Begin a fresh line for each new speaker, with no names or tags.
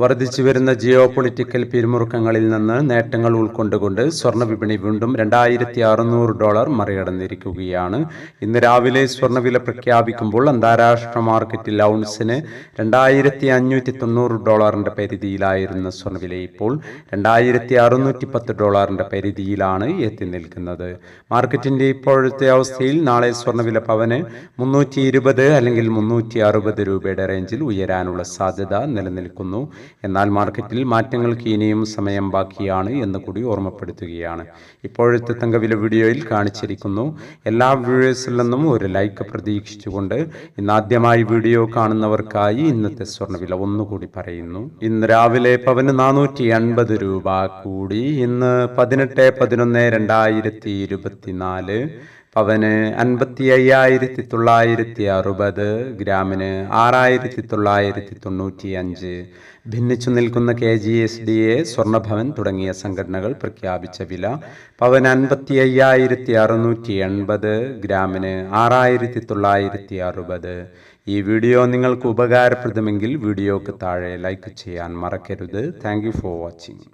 വർദ്ധിച്ചു വരുന്ന geo political പിരിമുറുക്കങ്ങളിൽ നിന്ന് നേട്ടങ്ങൾ ഉൾക്കൊണ്ടുകൊണ്ട് സ്വർണ വിപണി വീണ്ടും രണ്ടായിരത്തി അറുന്നൂറ് ഡോളർ മറികടന്നിരിക്കുകയാണ്. ഇന്ന് രാവിലെ സ്വർണവില പ്രഖ്യാപിക്കുമ്പോൾ അന്താരാഷ്ട്ര മാർക്കറ്റിൽ ഔൺസിന് രണ്ടായിരത്തി അഞ്ഞൂറ്റി തൊണ്ണൂറ് ഡോളറിന്റെ പരിധിയിലായിരുന്ന സ്വർണവില ഇപ്പോൾ രണ്ടായിരത്തി അറുന്നൂറ്റി പത്ത് ഡോളറിന്റെ പരിധിയിലാണ് എത്തി നിൽക്കുന്നത്. മാർക്കറ്റിന്റെ ഇപ്പോഴത്തെ അവസ്ഥയിൽ നാളെ സ്വർണവില പവന് മുന്നൂറ്റി ഇരുപത് അല്ലെങ്കിൽ മുന്നൂറ്റി അറുപത് രൂപയുടെ റേഞ്ചിൽ ഉയരാനുള്ള സാധ്യത നിലനിൽക്കുന്നു. എന്നാൽ മാർക്കറ്റിൽ മാറ്റങ്ങൾക്ക് ഇനിയും സമയം ബാക്കിയാണ് എന്ന് കൂടി ഓർമ്മപ്പെടുത്തുകയാണ്. ഇപ്പോഴത്തെ തങ്കവില വീഡിയോയിൽ കാണിച്ചിരിക്കുന്നു. എല്ലാ വ്യൂവേഴ്സിൽ നിന്നും ഒരു ലൈക്ക് പ്രതീക്ഷിച്ചുകൊണ്ട് ഇന്ന് ആദ്യമായി വീഡിയോ കാണുന്നവർക്കായി ഇന്നത്തെ സ്വർണവില ഒന്നുകൂടി പറയുന്നു. ഇന്ന് രാവിലെ പവന് നാനൂറ്റി എൺപത് രൂപ കൂടി. ഇന്ന് പതിനെട്ട് പതിനൊന്ന് രണ്ടായിരത്തി ഇരുപത്തിനാല്. പവന് അൻപത്തി അയ്യായിരത്തി തൊള്ളായിരത്തി അറുപത് ഗ്രാമിന് ആറായിരത്തി തൊള്ളായിരത്തി തൊണ്ണൂറ്റി അഞ്ച് ഭിന്നിച്ചു നിൽക്കുന്ന K G S D A Swarnabhavan തുടങ്ങിയ സംഘടനകൾ പ്രഖ്യാപിച്ച വില പവൻ അൻപത്തി അയ്യായിരത്തി അറുന്നൂറ്റി എൺപത് ഗ്രാമിന് ആറായിരത്തി തൊള്ളായിരത്തി അറുപത് ഈ വീഡിയോ നിങ്ങൾക്ക് ഉപകാരപ്രദമെങ്കിൽ വീഡിയോക്ക് താഴെ ലൈക്ക് ചെയ്യാൻ മറക്കരുത്. Thank for watching.